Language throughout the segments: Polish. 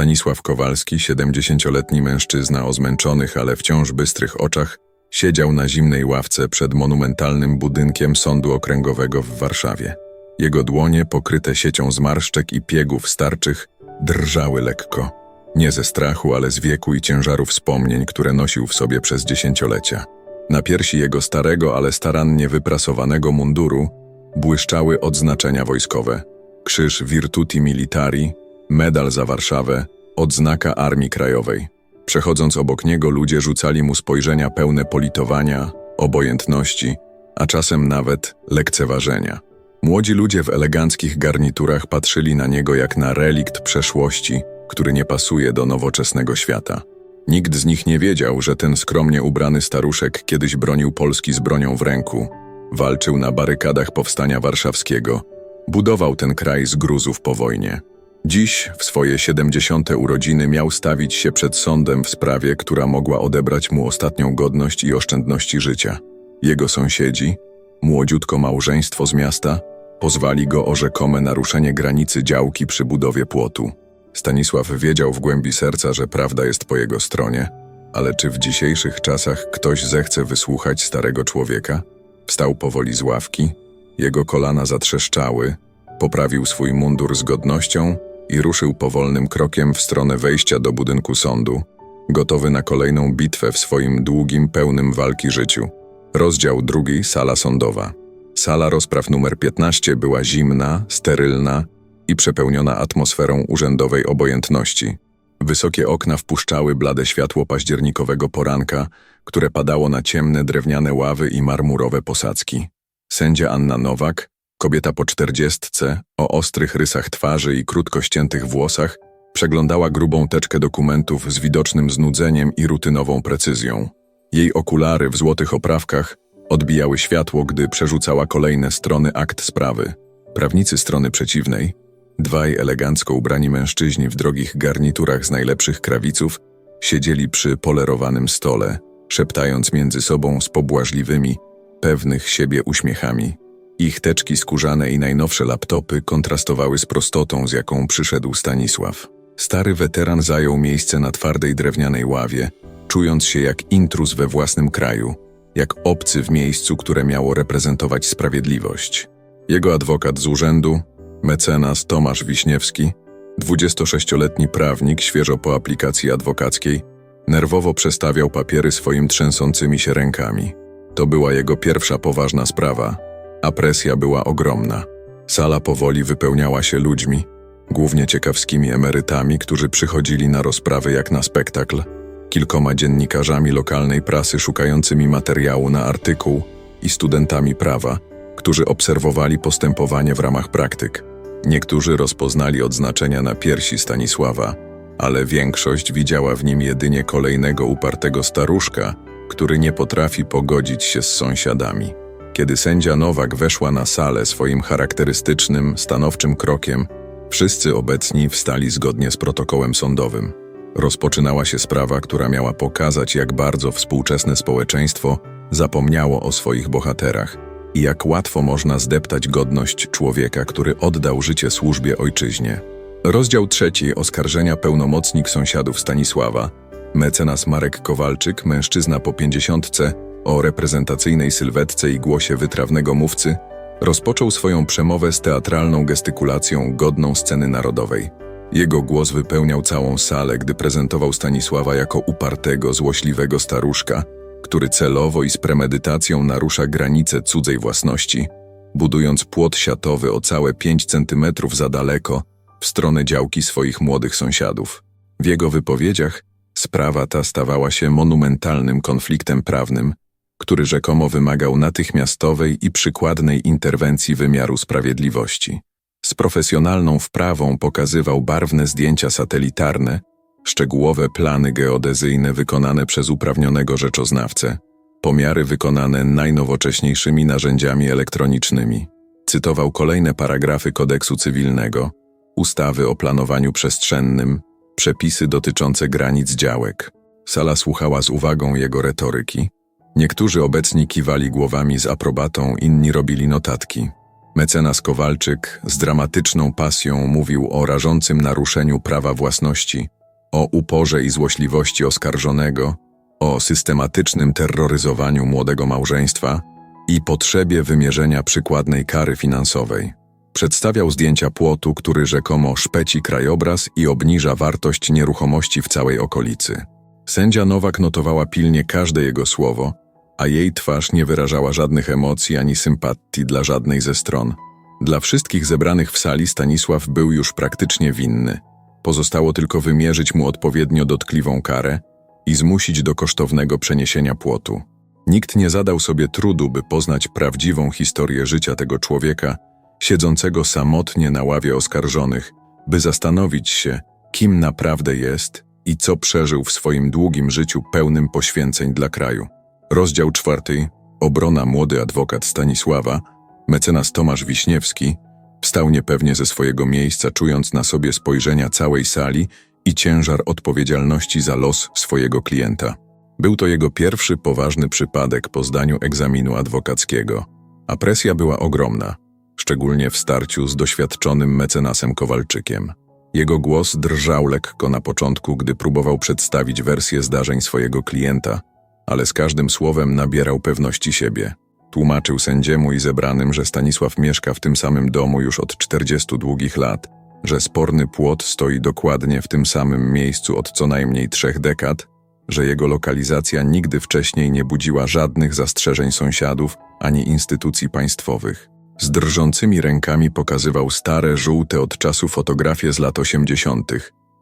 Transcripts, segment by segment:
Stanisław Kowalski, 70-letni mężczyzna o zmęczonych, ale wciąż bystrych oczach, siedział na zimnej ławce przed monumentalnym budynkiem Sądu Okręgowego w Warszawie. Jego dłonie, pokryte siecią zmarszczek i piegów starczych, drżały lekko. Nie ze strachu, ale z wieku i ciężaru wspomnień, które nosił w sobie przez dziesięciolecia. Na piersi jego starego, ale starannie wyprasowanego munduru błyszczały odznaczenia wojskowe. Krzyż Virtuti Militari, medal za Warszawę, odznaka Armii Krajowej. Przechodząc obok niego, ludzie rzucali mu spojrzenia pełne politowania, obojętności, a czasem nawet lekceważenia. Młodzi ludzie w eleganckich garniturach patrzyli na niego jak na relikt przeszłości, który nie pasuje do nowoczesnego świata. Nikt z nich nie wiedział, że ten skromnie ubrany staruszek kiedyś bronił Polski z bronią w ręku, walczył na barykadach powstania warszawskiego, budował ten kraj z gruzów po wojnie. Dziś, w swoje 70. urodziny, miał stawić się przed sądem w sprawie, która mogła odebrać mu ostatnią godność i oszczędności życia. Jego sąsiedzi, młodziutko małżeństwo z miasta, pozwali go o rzekome naruszenie granicy działki przy budowie płotu. Stanisław wiedział w głębi serca, że prawda jest po jego stronie, ale czy w dzisiejszych czasach ktoś zechce wysłuchać starego człowieka? Wstał powoli z ławki, jego kolana zatrzeszczały, poprawił swój mundur z godnością i ruszył powolnym krokiem w stronę wejścia do budynku sądu, gotowy na kolejną bitwę w swoim długim, pełnym walki życiu. Rozdział drugi, sala sądowa. Sala rozpraw numer 15 była zimna, sterylna i przepełniona atmosferą urzędowej obojętności. Wysokie okna wpuszczały blade światło październikowego poranka, które padało na ciemne drewniane ławy i marmurowe posadzki. Sędzia Anna Nowak, kobieta po czterdziestce, o ostrych rysach twarzy i krótko ściętych włosach, przeglądała grubą teczkę dokumentów z widocznym znudzeniem i rutynową precyzją. Jej okulary w złotych oprawkach odbijały światło, gdy przerzucała kolejne strony akt sprawy. Prawnicy strony przeciwnej, dwaj elegancko ubrani mężczyźni w drogich garniturach z najlepszych krawiców, siedzieli przy polerowanym stole, szeptając między sobą z pobłażliwymi, pewnych siebie uśmiechami. Ich teczki skórzane i najnowsze laptopy kontrastowały z prostotą, z jaką przyszedł Stanisław. Stary weteran zajął miejsce na twardej drewnianej ławie, czując się jak intruz we własnym kraju, jak obcy w miejscu, które miało reprezentować sprawiedliwość. Jego adwokat z urzędu, mecenas Tomasz Wiśniewski, 26-letni prawnik świeżo po aplikacji adwokackiej, nerwowo przestawiał papiery swoim trzęsącymi się rękami. To była jego pierwsza poważna sprawa, a presja była ogromna. Sala powoli wypełniała się ludźmi, głównie ciekawskimi emerytami, którzy przychodzili na rozprawy jak na spektakl, kilkoma dziennikarzami lokalnej prasy szukającymi materiału na artykuł i studentami prawa, którzy obserwowali postępowanie w ramach praktyk. Niektórzy rozpoznali odznaczenia na piersi Stanisława, ale większość widziała w nim jedynie kolejnego upartego staruszka, który nie potrafi pogodzić się z sąsiadami. Kiedy sędzia Nowak weszła na salę swoim charakterystycznym, stanowczym krokiem, wszyscy obecni wstali zgodnie z protokołem sądowym. Rozpoczynała się sprawa, która miała pokazać, jak bardzo współczesne społeczeństwo zapomniało o swoich bohaterach i jak łatwo można zdeptać godność człowieka, który oddał życie służbie ojczyźnie. Rozdział trzeci oskarżenia pełnomocnik sąsiadów Stanisława, mecenas Marek Kowalczyk, mężczyzna po pięćdziesiątce, o reprezentacyjnej sylwetce i głosie wytrawnego mówcy, rozpoczął swoją przemowę z teatralną gestykulacją godną sceny narodowej. Jego głos wypełniał całą salę, gdy prezentował Stanisława jako upartego, złośliwego staruszka, który celowo i z premedytacją narusza granice cudzej własności, budując płot siatowy o całe 5 centymetrów za daleko w stronę działki swoich młodych sąsiadów. W jego wypowiedziach sprawa ta stawała się monumentalnym konfliktem prawnym, który rzekomo wymagał natychmiastowej i przykładnej interwencji wymiaru sprawiedliwości. Z profesjonalną wprawą pokazywał barwne zdjęcia satelitarne, szczegółowe plany geodezyjne wykonane przez uprawnionego rzeczoznawcę, pomiary wykonane najnowocześniejszymi narzędziami elektronicznymi. Cytował kolejne paragrafy kodeksu cywilnego, ustawy o planowaniu przestrzennym, przepisy dotyczące granic działek. Sala słuchała z uwagą jego retoryki. Niektórzy obecni kiwali głowami z aprobatą, inni robili notatki. Mecenas Kowalczyk z dramatyczną pasją mówił o rażącym naruszeniu prawa własności, o uporze i złośliwości oskarżonego, o systematycznym terroryzowaniu młodego małżeństwa i potrzebie wymierzenia przykładnej kary finansowej. Przedstawiał zdjęcia płotu, który rzekomo szpeci krajobraz i obniża wartość nieruchomości w całej okolicy. Sędzia Nowak notowała pilnie każde jego słowo, a jej twarz nie wyrażała żadnych emocji ani sympatii dla żadnej ze stron. Dla wszystkich zebranych w sali Stanisław był już praktycznie winny. Pozostało tylko wymierzyć mu odpowiednio dotkliwą karę i zmusić do kosztownego przeniesienia płotu. Nikt nie zadał sobie trudu, by poznać prawdziwą historię życia tego człowieka, siedzącego samotnie na ławie oskarżonych, by zastanowić się, kim naprawdę jest i co przeżył w swoim długim życiu pełnym poświęceń dla kraju. Rozdział czwarty. Obrona młody adwokat Stanisława, mecenas Tomasz Wiśniewski, wstał niepewnie ze swojego miejsca, czując na sobie spojrzenia całej sali i ciężar odpowiedzialności za los swojego klienta. Był to jego pierwszy poważny przypadek po zdaniu egzaminu adwokackiego, a presja była ogromna, szczególnie w starciu z doświadczonym mecenasem Kowalczykiem. Jego głos drżał lekko na początku, gdy próbował przedstawić wersję zdarzeń swojego klienta, ale z każdym słowem nabierał pewności siebie. Tłumaczył sędziemu i zebranym, że Stanisław mieszka w tym samym domu już od 40 długich lat, że sporny płot stoi dokładnie w tym samym miejscu od co najmniej trzech dekad, że jego lokalizacja nigdy wcześniej nie budziła żadnych zastrzeżeń sąsiadów ani instytucji państwowych. Z drżącymi rękami pokazywał stare, żółte od czasu fotografie z lat 80.,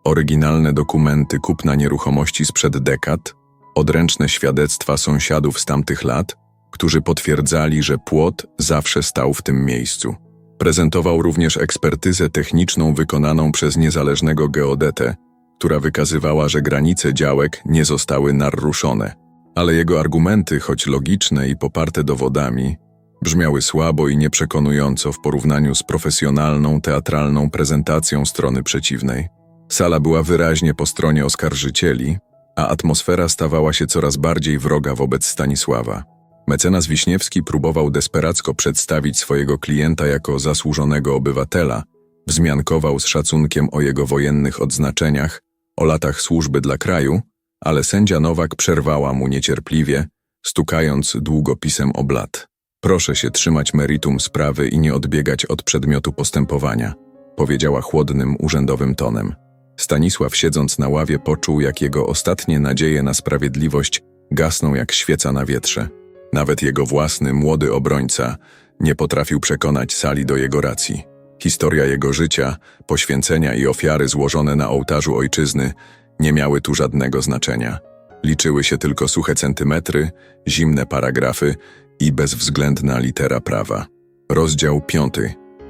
oryginalne dokumenty kupna nieruchomości sprzed dekad, odręczne świadectwa sąsiadów z tamtych lat, którzy potwierdzali, że płot zawsze stał w tym miejscu. Prezentował również ekspertyzę techniczną wykonaną przez niezależnego geodetę, która wykazywała, że granice działek nie zostały naruszone. Ale jego argumenty, choć logiczne i poparte dowodami, brzmiały słabo i nieprzekonująco w porównaniu z profesjonalną teatralną prezentacją strony przeciwnej. Sala była wyraźnie po stronie oskarżycieli, a atmosfera stawała się coraz bardziej wroga wobec Stanisława. Mecenas Wiśniewski próbował desperacko przedstawić swojego klienta jako zasłużonego obywatela, wzmiankował z szacunkiem o jego wojennych odznaczeniach, o latach służby dla kraju, ale sędzia Nowak przerwała mu niecierpliwie, stukając długopisem o blat. Proszę się trzymać meritum sprawy i nie odbiegać od przedmiotu postępowania, powiedziała chłodnym, urzędowym tonem. Stanisław siedząc na ławie poczuł, jak jego ostatnie nadzieje na sprawiedliwość gasną jak świeca na wietrze. Nawet jego własny, młody obrońca nie potrafił przekonać sali do jego racji. Historia jego życia, poświęcenia i ofiary złożone na ołtarzu ojczyzny nie miały tu żadnego znaczenia. Liczyły się tylko suche centymetry, zimne paragrafy i bezwzględna litera prawa. Rozdział 5.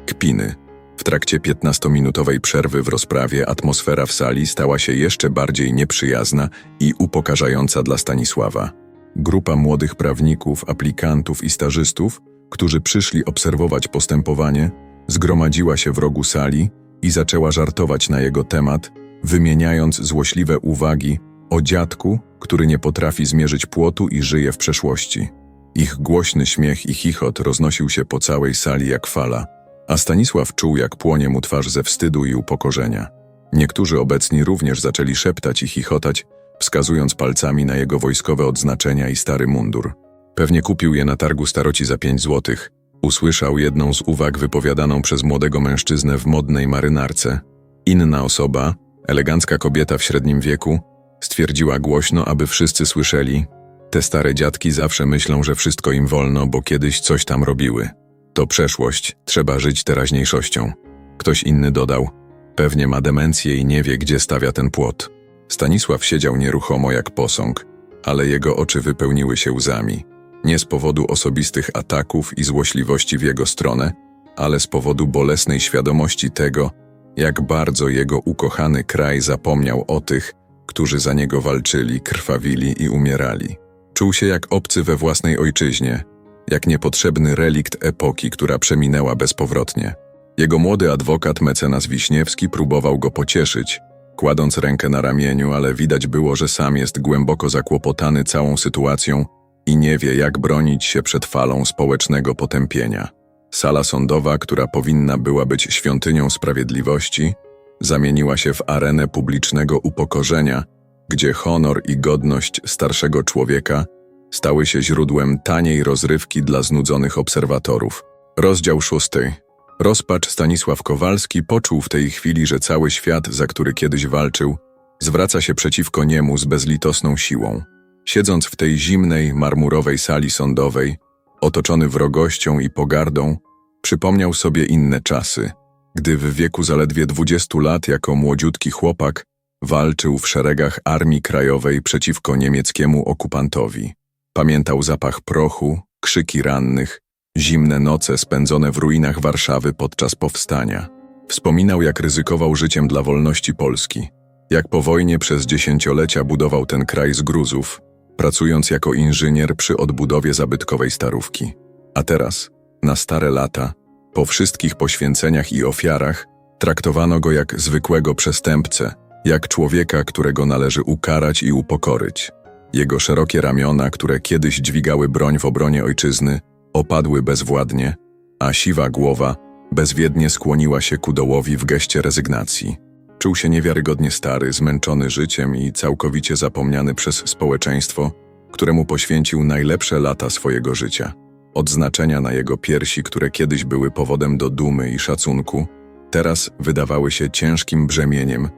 Kpiny. W trakcie 15-minutowej przerwy w rozprawie atmosfera w sali stała się jeszcze bardziej nieprzyjazna i upokarzająca dla Stanisława. Grupa młodych prawników, aplikantów i stażystów, którzy przyszli obserwować postępowanie, zgromadziła się w rogu sali i zaczęła żartować na jego temat, wymieniając złośliwe uwagi o dziadku, który nie potrafi zmierzyć płotu i żyje w przeszłości. Ich głośny śmiech i chichot roznosił się po całej sali jak fala, a Stanisław czuł, jak płonie mu twarz ze wstydu i upokorzenia. Niektórzy obecni również zaczęli szeptać i chichotać, wskazując palcami na jego wojskowe odznaczenia i stary mundur. Pewnie kupił je na targu staroci za pięć złotych. Usłyszał jedną z uwag wypowiadaną przez młodego mężczyznę w modnej marynarce. Inna osoba, elegancka kobieta w średnim wieku, stwierdziła głośno, aby wszyscy słyszeli: Te stare dziadki zawsze myślą, że wszystko im wolno, bo kiedyś coś tam robiły. To przeszłość, trzeba żyć teraźniejszością. Ktoś inny dodał: Pewnie ma demencję i nie wie, gdzie stawia ten płot. Stanisław siedział nieruchomo jak posąg, ale jego oczy wypełniły się łzami. Nie z powodu osobistych ataków i złośliwości w jego stronę, ale z powodu bolesnej świadomości tego, jak bardzo jego ukochany kraj zapomniał o tych, którzy za niego walczyli, krwawili i umierali. Czuł się jak obcy we własnej ojczyźnie, jak niepotrzebny relikt epoki, która przeminęła bezpowrotnie. Jego młody adwokat mecenas Wiśniewski próbował go pocieszyć, kładąc rękę na ramieniu, ale widać było, że sam jest głęboko zakłopotany całą sytuacją i nie wie, jak bronić się przed falą społecznego potępienia. Sala sądowa, która powinna była być świątynią sprawiedliwości, zamieniła się w arenę publicznego upokorzenia, gdzie honor i godność starszego człowieka stały się źródłem taniej rozrywki dla znudzonych obserwatorów. Rozdział szósty. Rozpacz Stanisław Kowalski poczuł w tej chwili, że cały świat, za który kiedyś walczył, zwraca się przeciwko niemu z bezlitosną siłą. Siedząc w tej zimnej, marmurowej sali sądowej, otoczony wrogością i pogardą, przypomniał sobie inne czasy, gdy w wieku zaledwie 20 lat jako młodziutki chłopak walczył w szeregach Armii Krajowej przeciwko niemieckiemu okupantowi. Pamiętał zapach prochu, krzyki rannych, zimne noce spędzone w ruinach Warszawy podczas powstania. Wspominał, jak ryzykował życiem dla wolności Polski, jak po wojnie przez dziesięciolecia budował ten kraj z gruzów, pracując jako inżynier przy odbudowie zabytkowej starówki. A teraz, na stare lata, po wszystkich poświęceniach i ofiarach, traktowano go jak zwykłego przestępcę, jak człowieka, którego należy ukarać i upokoryć. Jego szerokie ramiona, które kiedyś dźwigały broń w obronie ojczyzny, opadły bezwładnie, a siwa głowa bezwiednie skłoniła się ku dołowi w geście rezygnacji. Czuł się niewiarygodnie stary, zmęczony życiem i całkowicie zapomniany przez społeczeństwo, któremu poświęcił najlepsze lata swojego życia. Odznaczenia na jego piersi, które kiedyś były powodem do dumy i szacunku, teraz wydawały się ciężkim brzemieniem,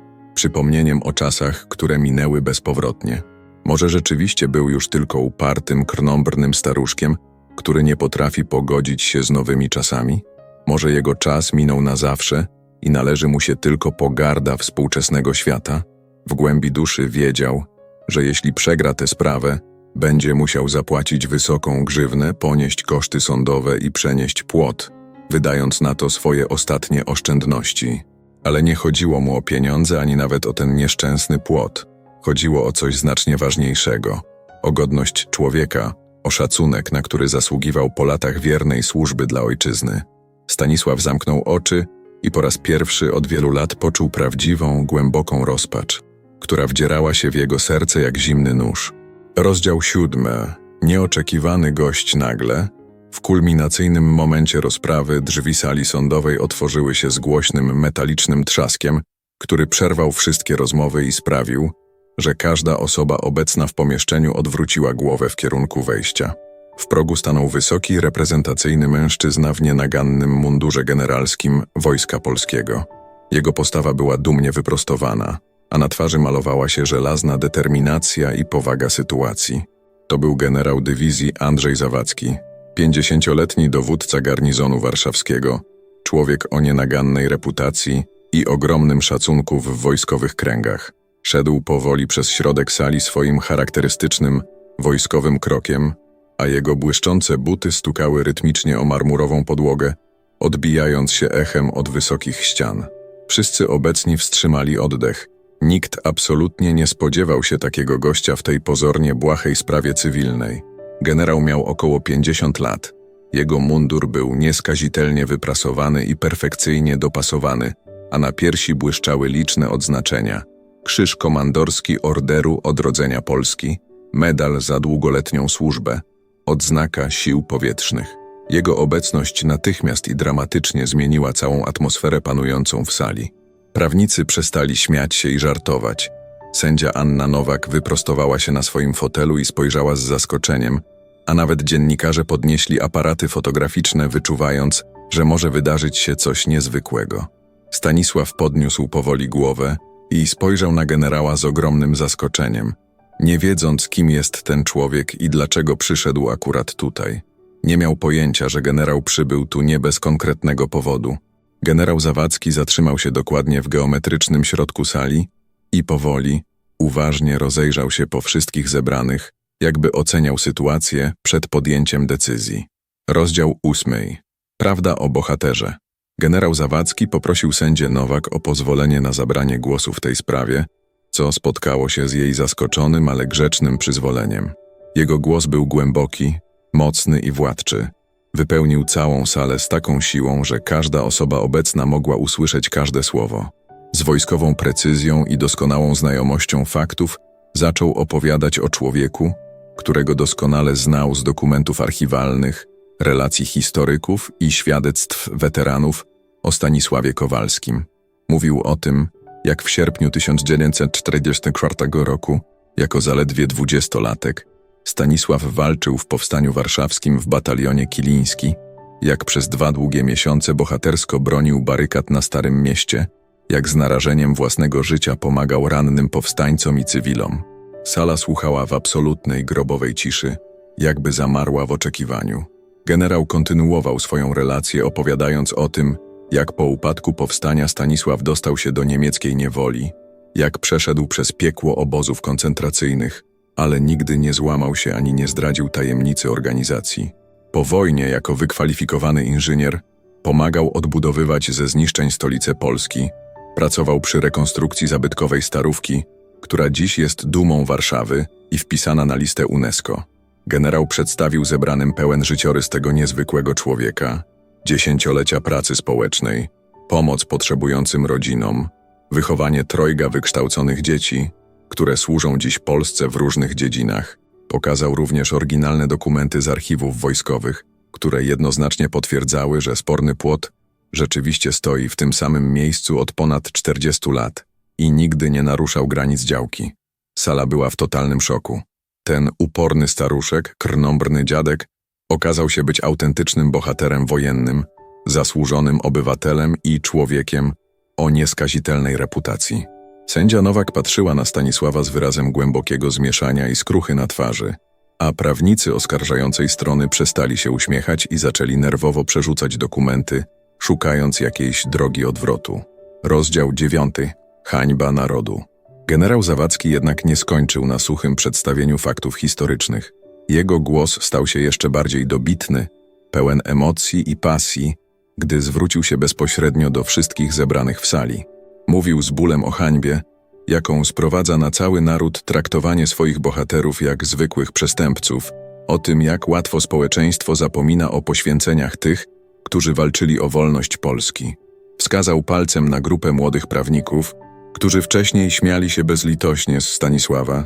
przypomnieniem o czasach, które minęły bezpowrotnie. Może rzeczywiście był już tylko upartym, krnąbrnym staruszkiem, który nie potrafi pogodzić się z nowymi czasami? Może jego czas minął na zawsze i należy mu się tylko pogarda współczesnego świata? W głębi duszy wiedział, że jeśli przegra tę sprawę, będzie musiał zapłacić wysoką grzywnę, ponieść koszty sądowe i przenieść płot, wydając na to swoje ostatnie oszczędności. Ale nie chodziło mu o pieniądze ani nawet o ten nieszczęsny płot. Chodziło o coś znacznie ważniejszego o godność człowieka, o szacunek, na który zasługiwał po latach wiernej służby dla ojczyzny. Stanisław zamknął oczy i po raz pierwszy od wielu lat poczuł prawdziwą, głęboką rozpacz, która wdzierała się w jego serce jak zimny nóż. Rozdział siódmy. Nieoczekiwany gość nagle. W kulminacyjnym momencie rozprawy drzwi sali sądowej otworzyły się z głośnym, metalicznym trzaskiem, który przerwał wszystkie rozmowy i sprawił, że każda osoba obecna w pomieszczeniu odwróciła głowę w kierunku wejścia. W progu stanął wysoki, reprezentacyjny mężczyzna w nienagannym mundurze generalskim Wojska Polskiego. Jego postawa była dumnie wyprostowana, a na twarzy malowała się żelazna determinacja i powaga sytuacji. To był generał dywizji Andrzej Zawadzki, pięćdziesięcioletni dowódca garnizonu warszawskiego, człowiek o nienagannej reputacji i ogromnym szacunku w wojskowych kręgach. Szedł powoli przez środek sali swoim charakterystycznym, wojskowym krokiem, a jego błyszczące buty stukały rytmicznie o marmurową podłogę, odbijając się echem od wysokich ścian. Wszyscy obecni wstrzymali oddech. Nikt absolutnie nie spodziewał się takiego gościa w tej pozornie błahej sprawie cywilnej. Generał miał około 50 lat. Jego mundur był nieskazitelnie wyprasowany i perfekcyjnie dopasowany, a na piersi błyszczały liczne odznaczenia – Krzyż Komandorski Orderu Odrodzenia Polski, medal za długoletnią służbę, odznaka sił powietrznych. Jego obecność natychmiast i dramatycznie zmieniła całą atmosferę panującą w sali. Prawnicy przestali śmiać się i żartować. Sędzia Anna Nowak wyprostowała się na swoim fotelu i spojrzała z zaskoczeniem, a nawet dziennikarze podnieśli aparaty fotograficzne, wyczuwając, że może wydarzyć się coś niezwykłego. Stanisław podniósł powoli głowę, i spojrzał na generała z ogromnym zaskoczeniem, nie wiedząc, kim jest ten człowiek i dlaczego przyszedł akurat tutaj. Nie miał pojęcia, że generał przybył tu nie bez konkretnego powodu. Generał Zawadzki zatrzymał się dokładnie w geometrycznym środku sali i powoli, uważnie rozejrzał się po wszystkich zebranych, jakby oceniał sytuację przed podjęciem decyzji. Rozdział ósmy. Prawda o bohaterze. Generał Zawadzki poprosił sędzię Nowak o pozwolenie na zabranie głosu w tej sprawie, co spotkało się z jej zaskoczonym, ale grzecznym przyzwoleniem. Jego głos był głęboki, mocny i władczy. Wypełnił całą salę z taką siłą, że każda osoba obecna mogła usłyszeć każde słowo. Z wojskową precyzją i doskonałą znajomością faktów zaczął opowiadać o człowieku, którego doskonale znał z dokumentów archiwalnych, relacji historyków i świadectw weteranów o Stanisławie Kowalskim. Mówił o tym, jak w sierpniu 1944 roku, jako zaledwie dwudziestolatek, Stanisław walczył w Powstaniu Warszawskim w batalionie Kiliński, jak przez dwa długie miesiące bohatersko bronił barykad na Starym Mieście, jak z narażeniem własnego życia pomagał rannym powstańcom i cywilom. Sala słuchała w absolutnej grobowej ciszy, jakby zamarła w oczekiwaniu. Generał kontynuował swoją relację, opowiadając o tym, jak po upadku powstania Stanisław dostał się do niemieckiej niewoli, jak przeszedł przez piekło obozów koncentracyjnych, ale nigdy nie złamał się ani nie zdradził tajemnicy organizacji. Po wojnie, jako wykwalifikowany inżynier, pomagał odbudowywać ze zniszczeń stolicę Polski, pracował przy rekonstrukcji zabytkowej Starówki, która dziś jest dumą Warszawy i wpisana na listę UNESCO. Generał przedstawił zebranym pełen życiorys tego niezwykłego człowieka, dziesięciolecia pracy społecznej, pomoc potrzebującym rodzinom, wychowanie trojga wykształconych dzieci, które służą dziś Polsce w różnych dziedzinach. Pokazał również oryginalne dokumenty z archiwów wojskowych, które jednoznacznie potwierdzały, że sporny płot rzeczywiście stoi w tym samym miejscu od ponad 40 lat i nigdy nie naruszał granic działki. Sala była w totalnym szoku. Ten uporny staruszek, krnąbrny dziadek, okazał się być autentycznym bohaterem wojennym, zasłużonym obywatelem i człowiekiem o nieskazitelnej reputacji. Sędzia Nowak patrzyła na Stanisława z wyrazem głębokiego zmieszania i skruchy na twarzy, a prawnicy oskarżającej strony przestali się uśmiechać i zaczęli nerwowo przerzucać dokumenty, szukając jakiejś drogi odwrotu. Rozdział dziewiąty. Hańba narodu. Generał Zawadzki jednak nie skończył na suchym przedstawieniu faktów historycznych. Jego głos stał się jeszcze bardziej dobitny, pełen emocji i pasji, gdy zwrócił się bezpośrednio do wszystkich zebranych w sali. Mówił z bólem o hańbie, jaką sprowadza na cały naród traktowanie swoich bohaterów jak zwykłych przestępców, o tym, jak łatwo społeczeństwo zapomina o poświęceniach tych, którzy walczyli o wolność Polski. Wskazał palcem na grupę młodych prawników, którzy wcześniej śmiali się bezlitośnie z Stanisława.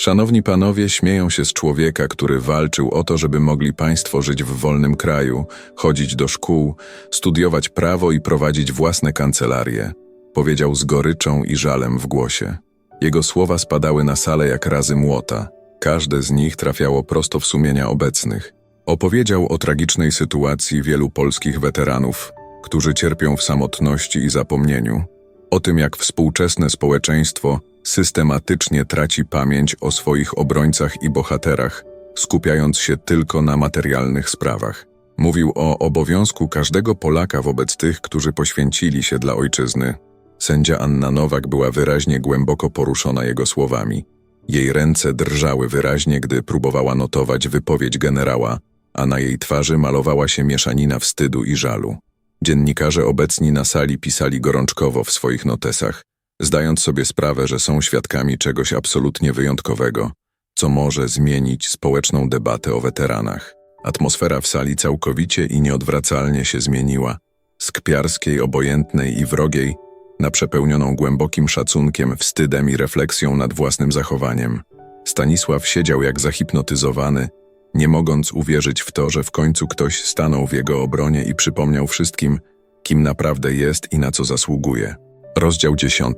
Szanowni panowie śmieją się z człowieka, który walczył o to, żeby mogli państwo żyć w wolnym kraju, chodzić do szkół, studiować prawo i prowadzić własne kancelarie, powiedział z goryczą i żalem w głosie. Jego słowa spadały na salę jak razy młota. Każde z nich trafiało prosto w sumienia obecnych. Opowiedział o tragicznej sytuacji wielu polskich weteranów, którzy cierpią w samotności i zapomnieniu, o tym jak współczesne społeczeństwo systematycznie traci pamięć o swoich obrońcach i bohaterach, skupiając się tylko na materialnych sprawach. Mówił o obowiązku każdego Polaka wobec tych, którzy poświęcili się dla ojczyzny. Sędzia Anna Nowak była wyraźnie głęboko poruszona jego słowami. Jej ręce drżały wyraźnie, gdy próbowała notować wypowiedź generała, a na jej twarzy malowała się mieszanina wstydu i żalu. Dziennikarze obecni na sali pisali gorączkowo w swoich notesach, zdając sobie sprawę, że są świadkami czegoś absolutnie wyjątkowego, co może zmienić społeczną debatę o weteranach. Atmosfera w sali całkowicie i nieodwracalnie się zmieniła, z kpiarskiej, obojętnej i wrogiej, na przepełnioną głębokim szacunkiem, wstydem i refleksją nad własnym zachowaniem. Stanisław siedział jak zahipnotyzowany, nie mogąc uwierzyć w to, że w końcu ktoś stanął w jego obronie i przypomniał wszystkim, kim naprawdę jest i na co zasługuje. Rozdział 10.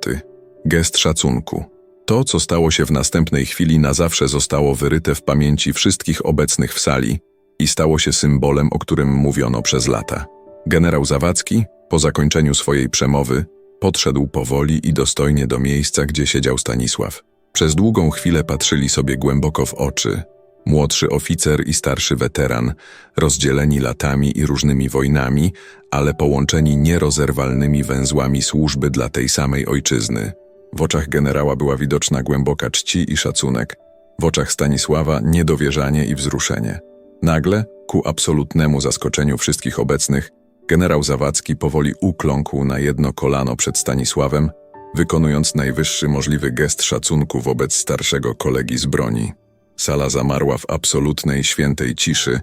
Gest szacunku. To, co stało się w następnej chwili, na zawsze zostało wyryte w pamięci wszystkich obecnych w sali i stało się symbolem, o którym mówiono przez lata. Generał Zawadzki, po zakończeniu swojej przemowy, podszedł powoli i dostojnie do miejsca, gdzie siedział Stanisław. Przez długą chwilę patrzyli sobie głęboko w oczy, Młodszy oficer i starszy weteran, rozdzieleni latami i różnymi wojnami, ale połączeni nierozerwalnymi węzłami służby dla tej samej ojczyzny. W oczach generała była widoczna głęboka czci i szacunek, w oczach Stanisława niedowierzanie i wzruszenie. Nagle, ku absolutnemu zaskoczeniu wszystkich obecnych, generał Zawadzki powoli ukląkł na jedno kolano przed Stanisławem, wykonując najwyższy możliwy gest szacunku wobec starszego kolegi z broni. Sala zamarła w absolutnej, świętej ciszy,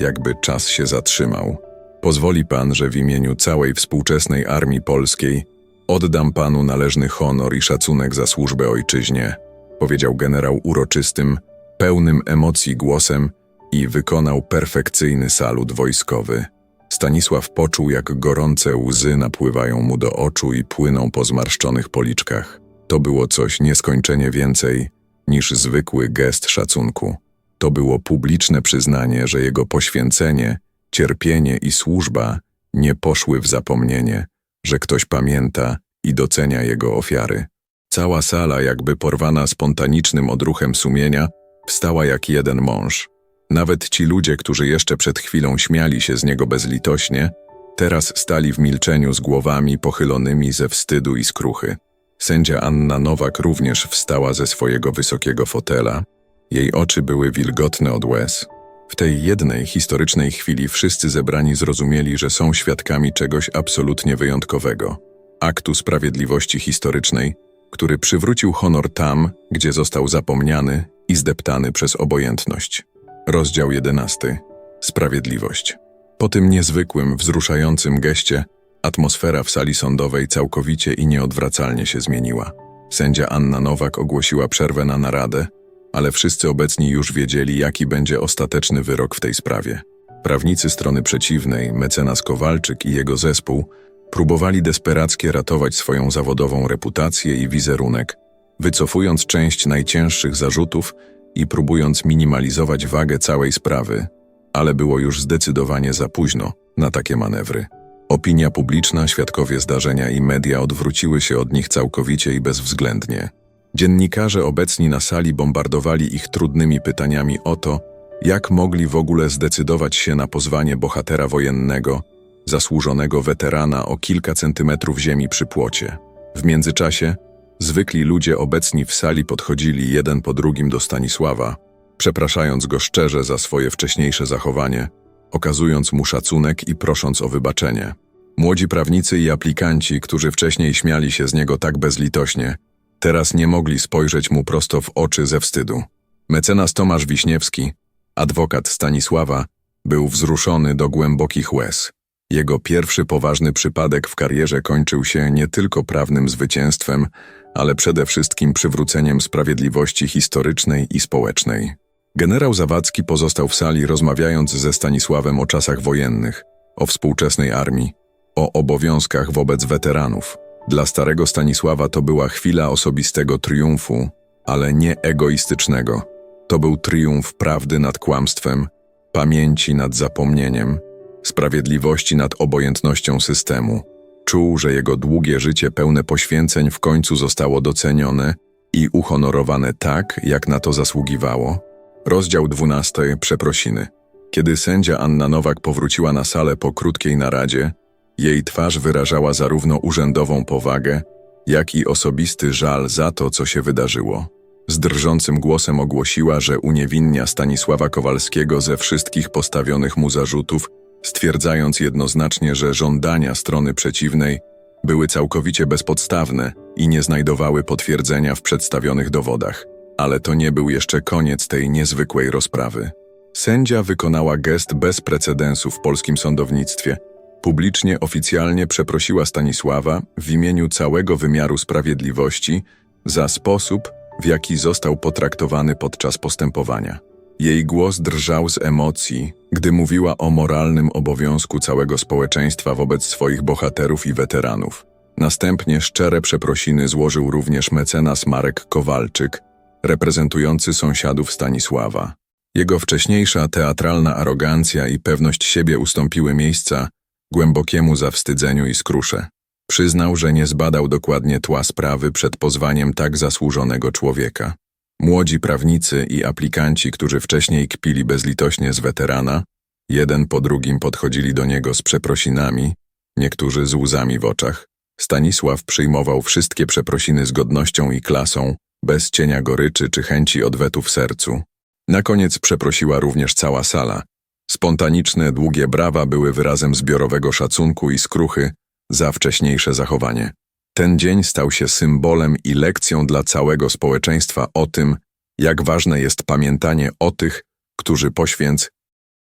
jakby czas się zatrzymał. Pozwoli pan, że w imieniu całej współczesnej armii polskiej oddam panu należny honor i szacunek za służbę ojczyźnie, powiedział generał uroczystym, pełnym emocji głosem i wykonał perfekcyjny salut wojskowy. Stanisław poczuł, jak gorące łzy napływają mu do oczu i płyną po zmarszczonych policzkach. To było coś nieskończenie więcej niż zwykły gest szacunku. To było publiczne przyznanie, że jego poświęcenie, cierpienie i służba nie poszły w zapomnienie, że ktoś pamięta i docenia jego ofiary. Cała sala, jakby porwana spontanicznym odruchem sumienia, wstała jak jeden mąż. Nawet ci ludzie, którzy jeszcze przed chwilą śmiali się z niego bezlitośnie, teraz stali w milczeniu z głowami pochylonymi ze wstydu i skruchy. Sędzia Anna Nowak również wstała ze swojego wysokiego fotela. Jej oczy były wilgotne od łez. W tej jednej historycznej chwili wszyscy zebrani zrozumieli, że są świadkami czegoś absolutnie wyjątkowego aktu sprawiedliwości historycznej, który przywrócił honor tam, gdzie został zapomniany i zdeptany przez obojętność. Rozdział 11. Sprawiedliwość. Po tym niezwykłym, wzruszającym geście, atmosfera w sali sądowej całkowicie i nieodwracalnie się zmieniła. Sędzia Anna Nowak ogłosiła przerwę na naradę, ale wszyscy obecni już wiedzieli, jaki będzie ostateczny wyrok w tej sprawie. Prawnicy strony przeciwnej, mecenas Kowalczyk i jego zespół, próbowali desperackie ratować swoją zawodową reputację i wizerunek, wycofując część najcięższych zarzutów i próbując minimalizować wagę całej sprawy, ale było już zdecydowanie za późno na takie manewry. Opinia publiczna, świadkowie zdarzenia i media odwróciły się od nich całkowicie i bezwzględnie. Dziennikarze obecni na sali bombardowali ich trudnymi pytaniami o to, jak mogli w ogóle zdecydować się na pozwanie bohatera wojennego, zasłużonego weterana o kilka centymetrów ziemi przy płocie. W międzyczasie zwykli ludzie obecni w sali podchodzili jeden po drugim do Stanisława, przepraszając go szczerze za swoje wcześniejsze zachowanie, okazując mu szacunek i prosząc o wybaczenie. Młodzi prawnicy i aplikanci, którzy wcześniej śmiali się z niego tak bezlitośnie, teraz nie mogli spojrzeć mu prosto w oczy ze wstydu. Mecenas Tomasz Wiśniewski, adwokat Stanisława, był wzruszony do głębokich łez. Jego pierwszy poważny przypadek w karierze kończył się nie tylko prawnym zwycięstwem, ale przede wszystkim przywróceniem sprawiedliwości historycznej i społecznej. Generał Zawadzki pozostał w sali rozmawiając ze Stanisławem o czasach wojennych, o współczesnej armii, o obowiązkach wobec weteranów. Dla starego Stanisława to była chwila osobistego triumfu, ale nie egoistycznego. To był triumf prawdy nad kłamstwem, pamięci nad zapomnieniem, sprawiedliwości nad obojętnością systemu. Czuł, że jego długie życie pełne poświęceń w końcu zostało docenione i uhonorowane tak, jak na to zasługiwało. Rozdział 12. Przeprosiny. Kiedy sędzia Anna Nowak powróciła na salę po krótkiej naradzie, jej twarz wyrażała zarówno urzędową powagę, jak i osobisty żal za to, co się wydarzyło. Z drżącym głosem ogłosiła, że uniewinnia Stanisława Kowalskiego ze wszystkich postawionych mu zarzutów stwierdzając jednoznacznie, że żądania strony przeciwnej były całkowicie bezpodstawne i nie znajdowały potwierdzenia w przedstawionych dowodach. Ale to nie był jeszcze koniec tej niezwykłej rozprawy. Sędzia wykonała gest bez precedensu w polskim sądownictwie. Publicznie, oficjalnie przeprosiła Stanisława w imieniu całego wymiaru sprawiedliwości za sposób, w jaki został potraktowany podczas postępowania. Jej głos drżał z emocji, gdy mówiła o moralnym obowiązku całego społeczeństwa wobec swoich bohaterów i weteranów. Następnie szczere przeprosiny złożył również mecenas Marek Kowalczyk, reprezentujący sąsiadów Stanisława. Jego wcześniejsza teatralna arogancja i pewność siebie ustąpiły miejsca głębokiemu zawstydzeniu i skrusze. Przyznał, że nie zbadał dokładnie tła sprawy przed pozwaniem tak zasłużonego człowieka. Młodzi prawnicy i aplikanci, którzy wcześniej kpili bezlitośnie z weterana, jeden po drugim podchodzili do niego z przeprosinami, niektórzy z łzami w oczach. Stanisław przyjmował wszystkie przeprosiny z godnością i klasą, bez cienia goryczy czy chęci odwetu w sercu. Na koniec przeprosiła również cała sala. Spontaniczne, długie brawa były wyrazem zbiorowego szacunku i skruchy za wcześniejsze zachowanie. Ten dzień stał się symbolem i lekcją dla całego społeczeństwa o tym, jak ważne jest pamiętanie o tych, którzy poświęc